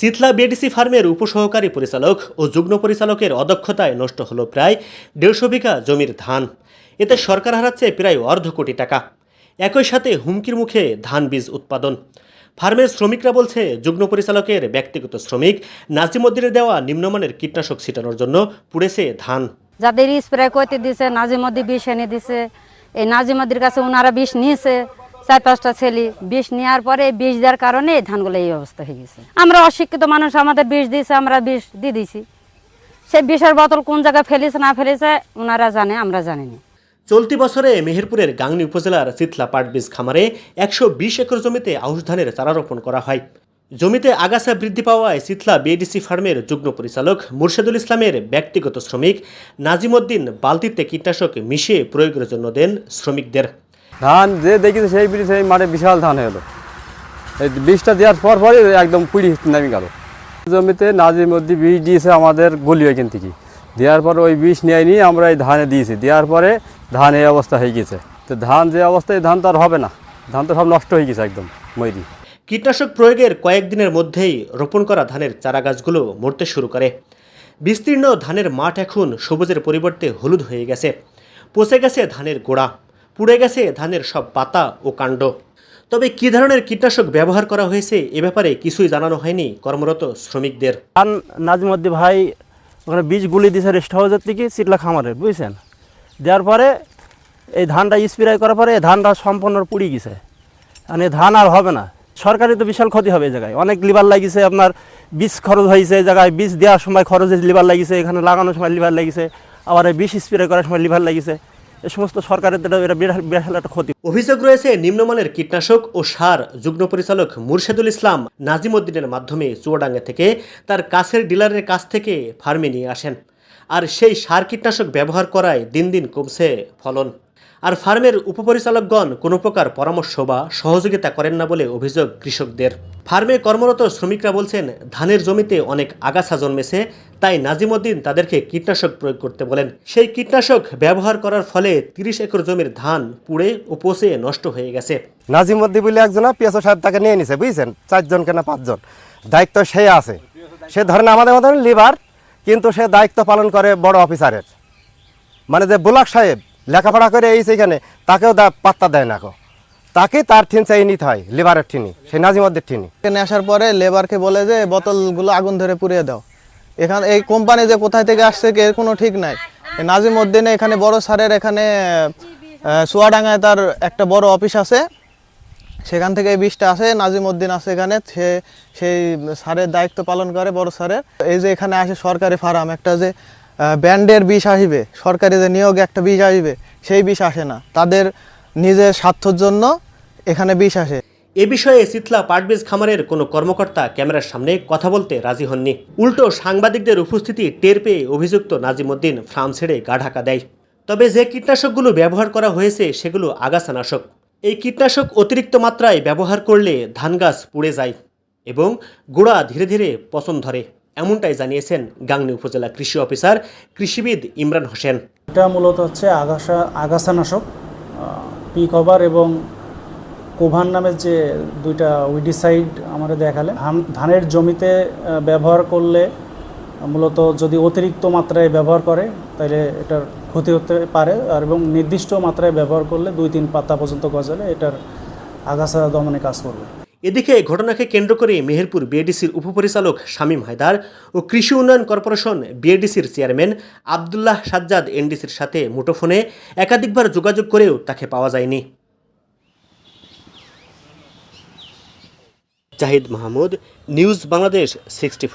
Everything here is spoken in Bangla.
চিথলা বিএডিসি ফার্মের উপসহকারী পরিচালক ও যুগ্ম পরিচালকের অদক্ষতায় নষ্ট হলো প্রায় দেড়শো বিঘা জমির ধান। এতে সরকার হারাচ্ছে প্রায় অর্ধ কোটি টাকা। একই সাথে হুমকির মুখে ধান বীজ উৎপাদন। ফার্মের শ্রমিকরা বলছে, যুগ্ম পরিচালকের ব্যক্তিগত শ্রমিক নাজিমুদ্দিনের দেওয়া নিম্নমানের কীটনাশক ছিটানোর জন্য পুড়েছে ধান। যাদের স্প্রে করতে দিছে নাজিমদি বিষ এনে দিছে, এই নাজিমদির কাছে ওনারা বিষ নিয়েছে। চার পাঁচটা ছেলে, বিষ নেওয়ার পরে বিষ দেওয়ার কারণে এই ধানগুলো এই অবস্থা হয়ে গেছে। আমরা অশিক্ষিত মানুষ, আমাদের বিষ দিয়েছে, আমরা বিষ দিয়ে দিয়েছি। সে বিষের বোতল কোন জায়গায় ফেলেছে, না ফেলেছে, ওনারা জানে, আমরা জানি না। চলতি বছরে মেহেরপুরের গাংনী উপজেলার চিতলা পাট বীজ খামারে একশো বিশ একর জমিতে আউশ ধানের চারা রোপণ করা হয়। জমিতে আগাছা বৃদ্ধি পাওয়ায় চিতলা বিএডিসি ফার্মের যুগ্ম পরিচালক মুর্শেদুল ইসলামের ব্যক্তিগত শ্রমিক নাজিমুদ্দিন বালতিতে কীটনাশক মিশিয়ে প্রয়োগের জন্য দেন শ্রমিকদের। ধান যে দেখেছে সেই বিড়ি সেই মাঠে বিশাল ধান হয়ে গেলো। এই বীজটা দেওয়ার পর পরই একদম পুড়ি নামে গেল। জমিতে নাজির মধ্যে বীজ দিয়েছে আমাদের গলি ওইখান থেকে। দেওয়ার পর ওই বীজ নিয়ে নিয়ে আমরা এই ধানে দিয়েছি। দেওয়ার পরে ধান এই অবস্থা হয়ে গেছে তো ধান যে অবস্থায় ধান তো আর হবে না। ধান তো সব নষ্ট হয়ে গেছে একদম ময়দি কীটনাশক প্রয়োগের কয়েকদিনের মধ্যেই রোপণ করা ধানের চারা গাছগুলো মরতে শুরু করে। বিস্তীর্ণ ধানের মাঠ এখন সবুজের পরিবর্তে হলুদ হয়ে গেছে। পচে গেছে ধানের গোড়া। পুড়ে গেছে ধানের সব পাতা ও কাণ্ড। তবে কী ধরনের কীটনাশক ব্যবহার করা হয়েছে এ ব্যাপারে কিছুই জানানো হয়নি কর্মরত শ্রমিকদের। ধান নাজমদ্দি ভাই ওখানে বীজ গুলি দিয়েছে রেস্ট হাউসের থেকে চিটলা খামারের, বুঝছেন? দেওয়ার পরে এই ধানটা স্প্রে করার পরে এই ধানটা সম্পূর্ণ পুড়ি গেছে। মানে ধান আর হবে না। সরকারি তো বিশাল ক্ষতি হবে এই জায়গায়। অনেক লিভার লাগিছে আপনার, বীজ খরচ হয়েছে এই জায়গায়। বীজ দেওয়ার সময় খরচ লিভার লাগিছে এখানে লাগানোর সময় লিভার লাগিছে আবার এই বিষ স্প্রে করার সময় লিভার লাগিছে সমস্ত সরকারের এটা বিশাল একটা ক্ষতি। অভিযোগ রয়েছে, নিম্নমানের কীটনাশক ও সার যুগ্ম পরিচালক মুর্শেদুল ইসলাম নাজিম উদ্দিনের মাধ্যমে চুয়াডাঙ্গা থেকে তার কাছের ডিলারের কাছ থেকে ফার্মে নিয়ে আসেন। আর সেই সার কীটনাশক ব্যবহার করায় দিন দিন কমছে ফলন। আর ফার্মের উপপরিচালকগণ কোনো প্রকার পরামর্শ বা সহযোগিতা করেন না বলে অভিযোগ কৃষকদের। ফার্মে কর্মরত শ্রমিকরা বলছেন, ধানের জমিতে অনেক আগাছা জন্মেছে, তাই নাজিমুদ্দিন তাদেরকে কীটনাশক প্রয়োগ করতে বলেন। সেই কীটনাশক ব্যবহার করার ফলে তিরিশ একর জমির ধান পুড়ে ও পচে নষ্ট হয়ে গেছে। নাজিমদ্দি বলে একজন পিএসও সাহেব তাকে নিয়ে নিছে, বুঝছেন? চারজন কেনা পাঁচজন। দায়িত্ব সে আছে। সে ধরেন আমাদের মতন লিভার, কিন্তু সে দায়িত্ব পালন করে বড় অফিসারের। মানে যে বুলাক সাহেব লেখাপড়া করে এই সেখানে তাকেও পাত্তা দেয় না তাকে তার ঠিন চাই নিতে হয়, লেবারের ঠিনি সেই নাজিমদের ঠিনি এখানে আসার পরে লেবারকে বলে যে, বোতলগুলো আগুন ধরে পুড়িয়ে দাও। এখানে, এই কোম্পানি যে কোথায় থেকে আসছে এর কোনো ঠিক নাই। নাজিম উদ্দিনে এখানে বড় স্যারের এখানে সোয়াডাঙ্গায় তার একটা বড় অফিস আছে। সেখান থেকে এই বিষটা আসে নাজিম উদ্দিন আছে এখানে, সে, সেই স্যারের দায়িত্ব পালন করে বড় স্যারের। এই যে এখানে আসে সরকারি ফার্ম, একটা যে ব্যান্ডের বিষ আসবে, সরকারি যে নিয়োগে একটা বিষ আসবে, সেই বিষ আসে না। তাদের নিজের স্বার্থর জন্য এখানে বিষ আসে। এ বিষয়ে চিতলা পাটবীজ খামারের কোনো কর্মকর্তা ক্যামেরার সামনে কথা বলতে রাজি হননি। উল্টো সাংবাদিকদের উপস্থিতি টের পেয়ে অভিযুক্ত নাজিমুদ্দিন ফার্ম ছেড়ে গা ঢাকা দেয়। তবে যে কীটনাশকগুলো ব্যবহার করা হয়েছে, সেগুলো আগাছানাশক। এই কীটনাশক অতিরিক্ত মাত্রায় ব্যবহার করলে ধান গাছ পুড়ে যায় এবং গোড়া ধীরে ধীরে পচন ধরে। এমনটাই জানিয়েছেন গাংনী উপজেলা কৃষি অফিসার কৃষিবিদ ইমরান হোসেন। এটা মূলত হচ্ছে আগাছা, আগাছানাশক পি কভার এবং কোভান নামের যে দুইটা উইডিসাইড আমাদের দেখালে। ধান, ধানের জমিতে ব্যবহার করলে মূলত যদি অতিরিক্ত মাত্রায় ব্যবহার করে তাহলে এটার ক্ষতি হতে পারে। আর এবং নির্দিষ্ট মাত্রায় ব্যবহার করলে দুই, তিন পাতা পর্যন্ত গজালে এটার আগাছা দমনে কাজ করবে। এদিকে ঘটনাকে কেন্দ্র করে মেহেরপুর বিএডিসির উপপরিচালক শামীম হায়দার ও কৃষি উন্নয়ন কর্পোরেশন বিএডিসির চেয়ারম্যান আবদুল্লাহ সাজ্জাদ এনডিসির সাথে মুঠোফোনে একাধিকবার যোগাযোগ করেও তাকে পাওয়া যায়নি। Zahid Mahmud, news Bangladesh sixty